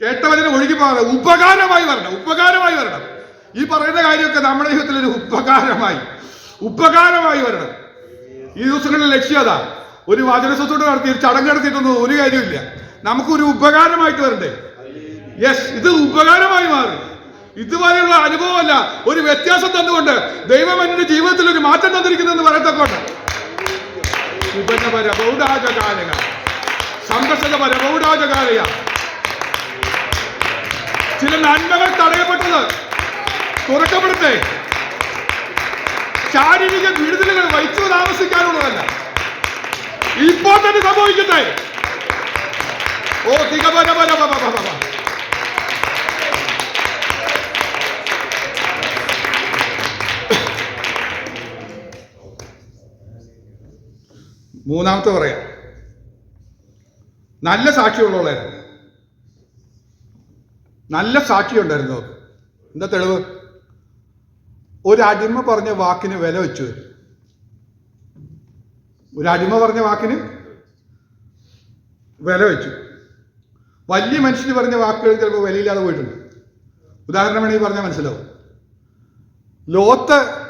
കേട്ടവചനം ഒഴുകി പോകാതെ ഉപകാരമായി വരണം ഉപകാരമായി വരണം. ഈ പറയുന്ന കാര്യമൊക്കെ നമ്മുടെ ജീവിതത്തിൽ ഒരു ഉപകാരമായി ഉപകാരമായി വരണം. ഈ ദിവസങ്ങളിൽ ലക്ഷ്യം അതാ. ഒരു വചനസ്വത്തോട് നടത്തി ഒരു ചടങ്ങ് നടത്തിയിട്ടൊന്നും ഒരു കാര്യമില്ല നമുക്കൊരു ഉപകാരമായിട്ട് വരണ്ടേ? യെസ് ഇത് ഉപകാരമായി മാറി. ഇതുവരെയുള്ള അനുഭവമല്ല ഒരു വ്യത്യാസം തന്നുകൊണ്ട് ദൈവം എന്റെ ജീവിതത്തിൽ ഒരു മാറ്റം തന്നിരിക്കുന്നെന്ന് പറയത്തക്കോട്ടെ വിപന്നപര ചില നന്മകൾ തടയപ്പെട്ടത് തുറക്കപ്പെടട്ടെ. ശാരീരിക വിടുതലുകൾ വഹിച്ചു താമസിക്കാനുള്ളതല്ല. ഇപ്പോ തന്നെ സംഭവിക്കട്ടെ. ഓ തികപര മൂന്നാമത്തെ പറയാം. നല്ല സാക്ഷിയുള്ളവളായിരുന്നു. നല്ല സാക്ഷി ഉണ്ടായിരുന്നു അവർക്ക് എന്താ തെളിവ്? ഒരു അടിമ പറഞ്ഞ വാക്കിന് വില വെച്ചു. ഒരു അടിമ പറഞ്ഞ വാക്കിന് വില വെച്ചു. വലിയ മനുഷ്യന് പറഞ്ഞ വാക്കുകൾ ചിലപ്പോൾ വിലയില്ലാതെ പോയിട്ടുണ്ട്. ഉദാഹരണം വേണമെങ്കിൽ പറഞ്ഞാൽ മനസ്സിലാവും. ലോത്ത്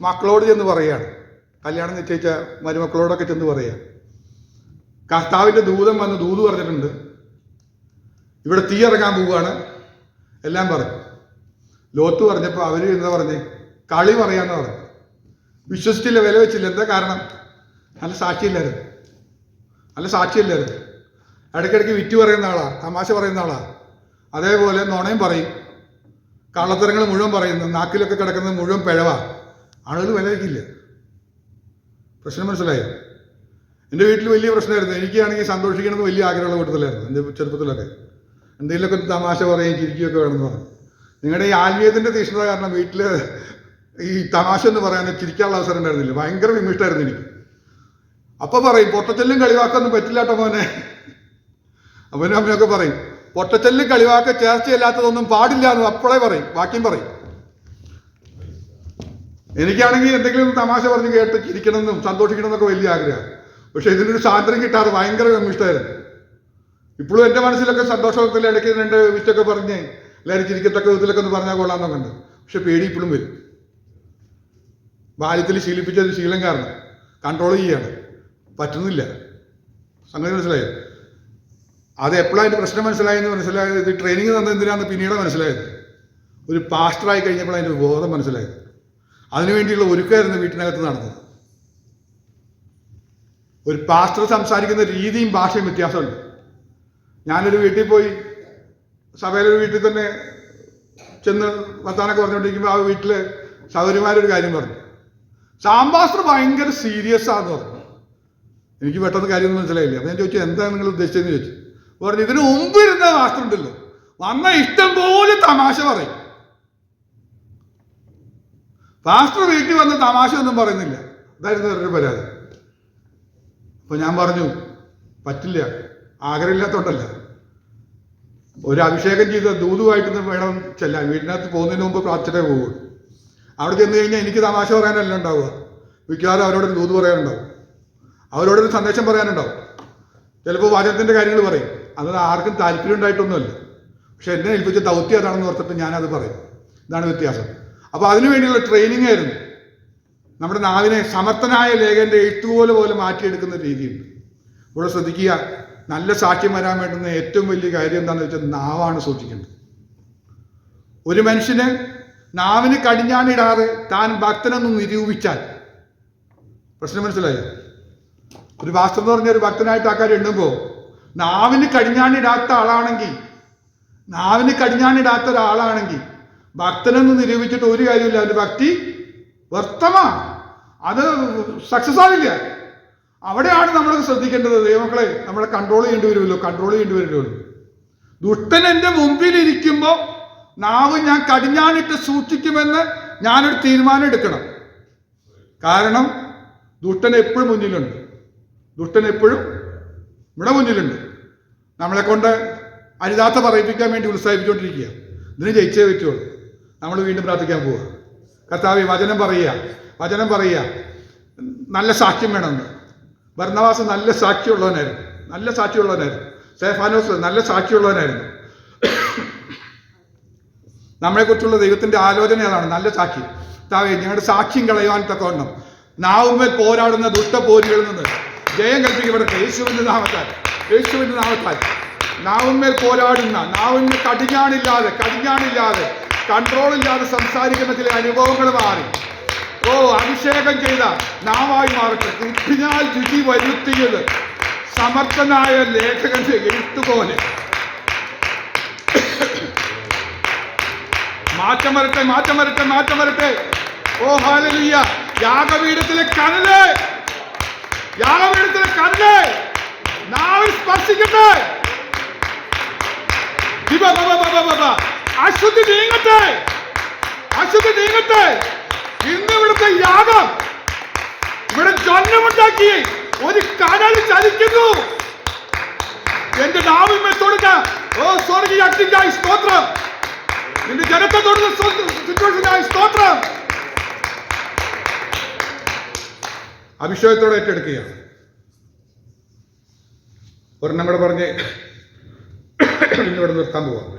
മക്കളോട് ചെന്ന് പറയുകയാണ്. കല്യാണം നിശ്ചയിച്ച മരുമക്കളോടൊക്കെ ചെന്ന് പറയുക കർത്താവിന്റെ ദൂതം വന്ന് ദൂത് പറഞ്ഞിട്ടുണ്ട്. ഇവിടെ തീ ഇറങ്ങാൻ പോവുകയാണ്. എല്ലാം പറഞ്ഞു ലോത്ത് പറഞ്ഞപ്പോൾ അവർ എന്താ പറഞ്ഞേ? കളി പറയാന്ന് പറഞ്ഞു. വിശ്വസിച്ചില്ല വില വെച്ചില്ല. എന്താ കാരണം? നല്ല സാക്ഷിയില്ലായിരുന്നു. നല്ല സാക്ഷിയില്ലായിരുന്നു. ഇടയ്ക്കിടയ്ക്ക് വിറ്റ് പറയുന്ന ആളാ തമാശ പറയുന്ന ആളാ. അതേപോലെ നുണയും പറയും. കള്ളത്തരങ്ങൾ മുഴുവൻ പറയുന്നു. നാക്കിലൊക്കെ കിടക്കുന്നത് മുഴുവൻ പിഴവാണ് ആളുകൾ വില വയ്ക്കില്ല പ്രശ്നം മനസ്സിലായോ? എന്റെ വീട്ടിൽ വലിയ പ്രശ്നമായിരുന്നു. എനിക്കാണെങ്കിൽ സന്തോഷിക്കണമെന്ന് വലിയ ആഗ്രഹമുള്ള കൂട്ടത്തിലായിരുന്നു എന്റെ ചെറുപ്പത്തിലൊക്കെ. എന്തെങ്കിലുമൊക്കെ തമാശ പറയും ചിരിക്കുകയൊക്കെ വേണമെന്ന് പറഞ്ഞു. നിങ്ങളുടെ ഈ ആത്മീയത്തിന്റെ തീഷ്ണത കാരണം വീട്ടിൽ ഈ തമാശ എന്ന് പറയാൻ ചിരിക്കാനുള്ള അവസരം ഉണ്ടായിരുന്നില്ല. ഭയങ്കര വിമിഷ്ടായിരുന്നു എനിക്ക്. അപ്പം പറയും പൊട്ടച്ചെല്ലും കളിവാക്കൊന്നും പറ്റില്ലാട്ടോ മോനെ. അവനും അമ്മയൊക്കെ പറയും പൊട്ടച്ചെല്ലും കളിവാക്ക ചേർച്ചയില്ലാത്തതൊന്നും പാടില്ല എന്ന് അപ്പോഴേ പറയും ബാക്കിയും പറയും. എനിക്കാണെങ്കിൽ എന്തെങ്കിലും തമാശ പറഞ്ഞ് കേട്ട് ചിരിക്കണമെന്നും സന്തോഷിക്കണമെന്നൊക്കെ വലിയ ആഗ്രഹം. പക്ഷെ ഇതിനൊരു സ്വാതന്ത്ര്യം കിട്ടാതെ ഭയങ്കര ഇഷ്ടമായിരുന്നു ഇപ്പോഴും എന്റെ മനസ്സിലൊക്കെ സന്തോഷത്തിൽ ഇടയ്ക്ക് രണ്ട് വിറ്റൊക്കെ പറഞ്ഞ് എല്ലാവരും ചിരിക്കത്തക്ക വിധത്തിലൊക്കെ ഒന്ന് പറഞ്ഞാൽ കൊള്ളാമെന്നൊക്കെ ഉണ്ട്. പക്ഷെ പേടി ഇപ്പോഴും വരും. ബാല്യത്തിൽ ശീലിപ്പിച്ച ഒരു ശീലം കാരണം കൺട്രോൾ ചെയ്യാണ്. പറ്റുന്നില്ല. സംഗതി മനസ്സിലായോ? അത് എപ്പോഴാണ് പ്രശ്നം മനസ്സിലായെന്ന് മനസ്സിലായത് ഇത് ട്രെയിനിങ് തന്നത് എന്തിനാന്ന് പിന്നീട് മനസ്സിലായത്. ഒരു പാസ്റ്ററായി കഴിഞ്ഞപ്പോൾ അതിന്റെ ബോധം മനസ്സിലായത്. അതിനുവേണ്ടിയുള്ള ഒരുക്കമായിരുന്നു വീട്ടിനകത്ത് നടന്നത്. ഒരു പാസ്റ്റർ സംസാരിക്കുന്ന രീതിയും ഭാഷയും വ്യത്യാസമുണ്ട്. ഞാനൊരു വീട്ടിൽ പോയി സഭയിലൊരു വീട്ടിൽ തന്നെ ചെന്ന് വർത്താനൊക്കെ പറഞ്ഞുകൊണ്ടിരിക്കുമ്പോൾ ആ വീട്ടിലെ സൗകര്യമാരൊരു കാര്യം പറഞ്ഞു. സാമ്പാസ്റ്റർ ഭയങ്കര സീരിയസ് ആണെന്ന് പറഞ്ഞു. എനിക്ക് പെട്ടെന്ന് കാര്യമൊന്നും മനസ്സിലായില്ല. അപ്പം ഞാൻ ചോദിച്ചു എന്താണ് നിങ്ങൾ ഉദ്ദേശിച്ചതെന്ന് ചോദിച്ചു? പറഞ്ഞു ഇതിന് മുമ്പ് ഇരുന്ന മാസ്റ്റർ ഉണ്ടല്ലോ. വന്ന ഇഷ്ടം പോലെ തമാശ പറയും. പാസ്റ്റർ വീട്ടിൽ വന്ന് തമാശ ഒന്നും പറയുന്നില്ല. അതായിരുന്നു അവരുടെ പരാതി. അപ്പൊ ഞാൻ പറഞ്ഞു പറ്റില്ല ആഗ്രഹമില്ലാത്തോണ്ടല്ല ഒരു അഭിഷേകം ചെയ്ത ദൂതുമായിട്ട് വേണം ചെല്ലാൻ വീടിനകത്ത് പോകുന്നതിന് മുമ്പ് പ്രാർത്ഥിച്ചേ പോകും. അവിടെ ചെന്ന് കഴിഞ്ഞാൽ എനിക്ക് തമാശ പറയാനല്ല ഉണ്ടാവുക. മിക്കവാറും അവരോടൊരു ദൂത് പറയാനുണ്ടാവും. അവരോടൊരു സന്ദേശം പറയാനുണ്ടാവും. ചിലപ്പോൾ വാചകത്തിന്റെ കാര്യങ്ങൾ പറയും. അത് ആർക്കും താല്പര്യം ഉണ്ടായിട്ടൊന്നുമല്ല. പക്ഷെ എന്നെ ഏൽപ്പിച്ച ദൗത്യം അതാണെന്ന് ഓർത്തിട്ട് ഞാനത് പറയും. ഇതാണ് വ്യത്യാസം. അപ്പോൾ അതിനുവേണ്ടിയുള്ള ട്രെയിനിങ് ആയിരുന്നു. നമ്മുടെ നാവിനെ സമർത്ഥനായ ലേഖന്റെ എഴുത്തുപോലെ പോലെ മാറ്റിയെടുക്കുന്ന രീതിയുണ്ട്. ഇവിടെ ശ്രദ്ധിക്കുക നല്ല സാക്ഷ്യം വരാൻ വേണ്ടുന്ന ഏറ്റവും വലിയ കാര്യം എന്താണെന്ന് വെച്ചാൽ നാവാണ് സൂക്ഷിക്കേണ്ടത്. ഒരു മനുഷ്യന് നാവിന് കടിഞ്ഞാണിടാതെ താൻ ഭക്തനെന്ന് നിരൂപിച്ചാൽ പ്രശ്നം മനസ്സിലായോ? ഒരു വാസ്തു എന്ന് പറഞ്ഞ ഒരു ഭക്തനായിട്ട് ആൾക്കാർ എണ്ണുമ്പോൾ നാവിന് കടിഞ്ഞാണിടാത്ത ആളാണെങ്കിൽ നാവിന് കടിഞ്ഞാണിടാത്ത ഒരാളാണെങ്കിൽ ഭക്തനെന്ന് നിരൂപിച്ചിട്ട് ഒരു കാര്യമില്ല. അവന്റെ ഭക്തി വർത്തമാ. അത് സക്സസ് ആവില്ല. അവിടെയാണ് നമ്മൾ ശ്രദ്ധിക്കേണ്ടത്. ദൈവമക്കളെ നമ്മളെ കൺട്രോൾ ചെയ്യേണ്ടി വരുമല്ലോ. കൺട്രോൾ ചെയ്യേണ്ടി വരുമല്ലോ. ദുഷ്ടൻ എന്റെ മുമ്പിലിരിക്കുമ്പോൾ നാവ് ഞാൻ കടിഞ്ഞാണിട്ട് സൂക്ഷിക്കുമെന്ന് ഞാനൊരു തീരുമാനം എടുക്കണം. കാരണം ദുഷ്ടൻ എപ്പോഴും മുന്നിലുണ്ട്. ദുഷ്ടൻ എപ്പോഴും ഇവിടെ മുന്നിലുണ്ട്. നമ്മളെ കൊണ്ട് അരുതാത്ത പറയിപ്പിക്കാൻ വേണ്ടി ഉത്സാഹിപ്പിച്ചുകൊണ്ടിരിക്കുക. ഇതിന് ജയിച്ചേ പറ്റുള്ളൂ. നമ്മൾ വീണ്ടും പ്രാർത്ഥിക്കാൻ പോവുക. കർത്താവ് വചനം പറയുക. വചനം പറയുക. നല്ല സാക്ഷ്യം വേണമെന്ന്. ഭരണവാസം നല്ല സാക്ഷിയുള്ളവനായിരുന്നു. നല്ല സാക്ഷിയുള്ളവനായിരുന്നു. സേഫാനോസ് നല്ല സാക്ഷിയുള്ളവനായിരുന്നു. നമ്മളെക്കുറിച്ചുള്ള ദൈവത്തിന്റെ ആലോചന അതാണ് നല്ല സാക്ഷി താവേ ഞങ്ങളുടെ സാക്ഷ്യം കളയുവാൻ തക്കവണ്ണം. നാവുമ്മേൽ പോരാടുന്ന ദുഷ്ടപോരികളിൽ നിന്ന് ജയം കൽപ്പിക്കപ്പെടട്ടെ. യേശുവിന്റെ നാമത്താൽ. യേശുവിന്റെ നാമത്താൽ. നാവുമ്മേൽ പോരാടുന്ന നാവിന്റെ കടിഞ്ഞാണില്ലാതെ കടിഞ്ഞാണില്ലാതെ കൺട്രോൾ ഇല്ലാതെ സംസാരിക്കുന്ന ചില അനുഭവങ്ങൾ മാറി. ഓ അഭിഷേകം ചെയ്ത നാവായി മാറട്ടെ. കുപ്പിനാൽ രുചി വരുത്തിയത് സമർത്ഥനായ ലേഖകന്റെ എഴുത്തുപോലെ. മാറ്റം വരട്ടെ മാറ്റം വരട്ടെ മാറ്റം വരട്ടെ. ഓ ഹാലലിയ യാഗപീഠത്തിലെ കനൽ. യാഗപീഠത്തിലെ കനൽ. നാവിൽ സ്പർശിക്കട്ടെ. അശുദ്ധി നീങ്ങട്ടെ. അശുദ്ധി നീങ്ങട്ടെ. ഇന്ന് ഇവിടുത്തെ യാഗം. ഇവിടെ ജന്മമുണ്ടാക്കി ഒരു കടൽ ചലിക്കുന്നു. എന്റെ നാവിൽ കൊടുക്കാം ഓ സ്വർഗീയ അഗ്നിക്കായി സ്തോത്രം. നിന്റെ ജനത്തെ തൊടുന്ന സിറ്റുവേഷനായി സ്തോത്രം. അഭിഷേകത്തോടെ ഏറ്റെടുക്കുക ഒരെണ്ണം കൂടെ പറഞ്ഞ് ഇന്നിവിടെ നിർത്താൻ പോവാം.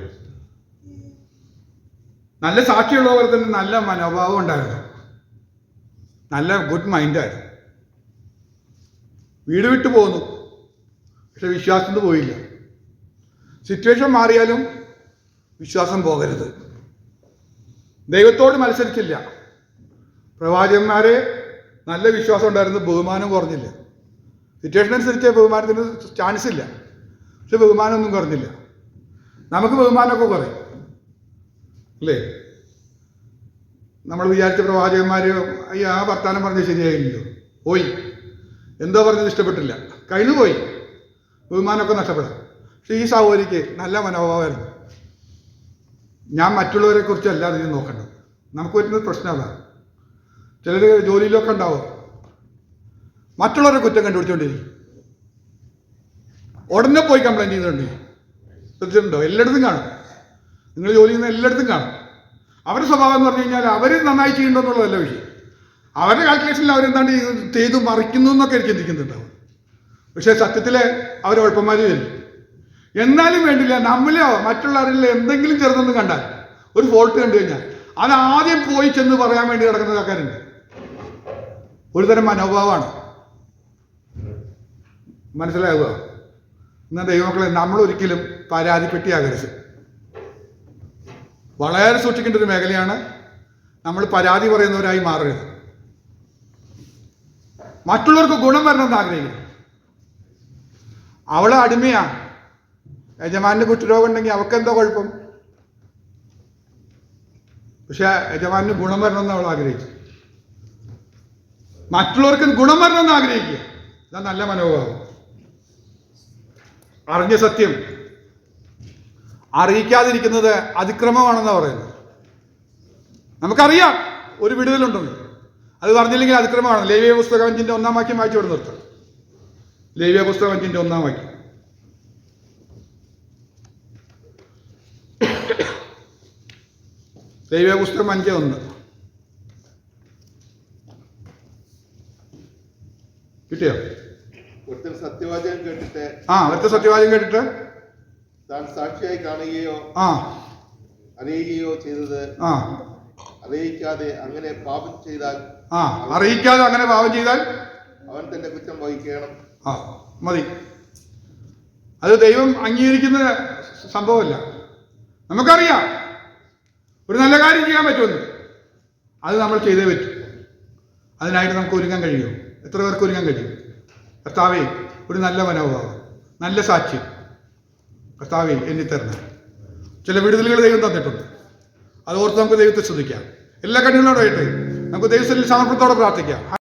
നല്ല സാക്ഷിയുള്ള പോലെ തന്നെ നല്ല മനോഭാവം ഉണ്ടായിരുന്നു. നല്ല ഗുഡ് മൈൻഡായിരുന്നു വീട് വിട്ടു പോന്നു. പക്ഷെ വിശ്വാസത്തിന് പോയില്ല. സിറ്റുവേഷൻ മാറിയാലും വിശ്വാസം പോകരുത്. ദൈവത്തോട് മത്സരിച്ചില്ല. പ്രവാചകന്മാരെ നല്ല വിശ്വാസം ഉണ്ടായിരുന്നു ബഹുമാനം കുറഞ്ഞില്ല. സിറ്റുവേഷൻ അനുസരിച്ച് ബഹുമാനത്തിന് ചാൻസ് ഇല്ല. പക്ഷെ ബഹുമാനമൊന്നും കുറഞ്ഞില്ല. നമുക്ക് ബഹുമാനമൊക്കെ കുറയും. അല്ലേ? നമ്മൾ വിചാരിച്ച പ്രവാചകന്മാർ ഈ ആ വർത്താനം പറഞ്ഞ് ശരിയായില്ലല്ലോ. പോയി. എന്തോ പറഞ്ഞത് ഇഷ്ടപ്പെട്ടില്ല. കഴിഞ്ഞു പോയി. ബഹുമാനമൊക്കെ നഷ്ടപ്പെടാം. പക്ഷെ ഈ സഹോദരിക്ക് നല്ല മനോഭാവമായിരുന്നു. ഞാൻ മറ്റുള്ളവരെ കുറിച്ചല്ല ഇതിന് നോക്കേണ്ടത്. നമുക്ക് വരുന്നത് പ്രശ്നം അതാണ്. ചിലർ ജോലിയിലൊക്കെ ഉണ്ടാവും. മറ്റുള്ളവരെ കുറ്റം കണ്ടുപിടിച്ചുകൊണ്ടിരിക്കും ഉടനെ പോയി കംപ്ലൈന്റ് ചെയ്തിട്ടുണ്ട്? ശ്രദ്ധിച്ചിട്ടുണ്ടോ? എല്ലായിടത്തും കാണും. നിങ്ങൾ ജോലി ചെയ്യുന്ന എല്ലായിടത്തും കാണും. അവരുടെ സ്വഭാവം എന്ന് പറഞ്ഞു കഴിഞ്ഞാൽ അവർ നന്നായി ചെയ്യണ്ടെന്നുള്ളതല്ല വിഷയം. അവരുടെ കാൽക്കുലേഷനിൽ അവരെന്താണ് ചെയ്ത് മറിക്കുന്നു എന്നൊക്കെ ചിന്തിക്കുന്നുണ്ടാവും പക്ഷേ സത്യത്തിൽ അവർ ഉഴപ്പന്മാർ വരും എന്നാലും വേണ്ടില്ല നമ്മലോ മറ്റുള്ളവരിലോ എന്തെങ്കിലും ചെറുതെന്ന് കണ്ടാൽ ഒരു ഫോൾട്ട് കണ്ടു കഴിഞ്ഞാൽ അത് ആദ്യം പോയി ചെന്ന് പറയാൻ വേണ്ടി കിടക്കുന്ന ആൾക്കാരുണ്ട്. ഒരുതരം മനോഭാവമാണ്. മനസ്സിലാവുക എന്നാൽ ദൈവമക്കളെ നമ്മൾ ഒരിക്കലും പരാതിപ്പെട്ടിയാകരുത് വളരെ സൂക്ഷിക്കേണ്ട ഒരു മേഖലയാണ് നമ്മൾ പരാതി പറയുന്നവരായി മാറരുത്. മറ്റുള്ളവർക്ക് ഗുണം വരണമെന്ന് ആഗ്രഹിക്കുന്നു. അവളെ അടിമയാ യജമാന്റെ കുറ്റരോഗം ഉണ്ടെങ്കിൽ അവൾക്ക് എന്തോ കുഴപ്പം? പക്ഷെ യജമാനിന് ഗുണം വരണമെന്ന് അവൾ ആഗ്രഹിച്ചു. മറ്റുള്ളവർക്ക് ഗുണം വരണമെന്ന് ആഗ്രഹിക്കുക. ഇതാ നല്ല മനോഭാവം. അറിഞ്ഞ സത്യം. അറിയിക്കാതിരിക്കുന്നത് അതിക്രമമാണെന്ന് പറയുന്നത്. നമുക്കറിയാം ഒരു വിടുതലുണ്ടെന്ന്. അത് പറഞ്ഞില്ലെങ്കിൽ അതിക്രമമാണ്. ലേവ്യ പുസ്തകം അഞ്ചിന്റെ ഒന്നാം വാക്യം വായിച്ചു ഇവിടെ നിർത്താം. ലേവ്യ പുസ്തകം അഞ്ചിന്റെ ഒന്നാം വാക്യം. ലേവ്യ പുസ്തകം അഞ്ച് ഒന്ന്. കിട്ടിയോ? ഒരുത്തൻ സത്യവാചകം കേട്ടിട്ട് ആ അവരുടെ സത്യവാചകം കേട്ടിട്ട് താൻ സാക്ഷിയായി കാണുകയോ ആ. അറിയുകയോ ചെയ്തത് ആ. അറിയിക്കാതെ അങ്ങനെ പാപം ചെയ്താൽ ആ. അറിയിക്കാതെ അങ്ങനെ പാപം ചെയ്താൽ അവൻ തന്റെ കുറ്റം വഹിക്കണം. ആ മതി. അത് ദൈവം അംഗീകരിക്കുന്ന സംഭവമല്ല. നമുക്കറിയാം. ഒരു നല്ല കാര്യം ചെയ്യാൻ പറ്റുമെന്ന്. അത് നമ്മൾ ചെയ്തേ പറ്റും. അതിനായിട്ട് നമുക്ക് ഒരുങ്ങാൻ കഴിയുമോ? എത്ര പേർക്ക് ഒരുങ്ങാൻ കഴിയും? കർത്താവേ ഒരു നല്ല മനോഭാവം നല്ല സാക്ഷ്യം. കർത്താവേ എന്നി തരണം. ചില വിടുതലുകൾ ദൈവം തന്നിട്ടുണ്ട്. അത് ഓർത്ത് നമുക്ക് ദൈവത്തെ ശ്രദ്ധിക്കാം. എല്ലാ കണ്ണുകളോടെ ആയിട്ട് നമുക്ക് ദൈവത്തിൽ സമർപ്പണത്തോടെ പ്രാർത്ഥിക്കാം.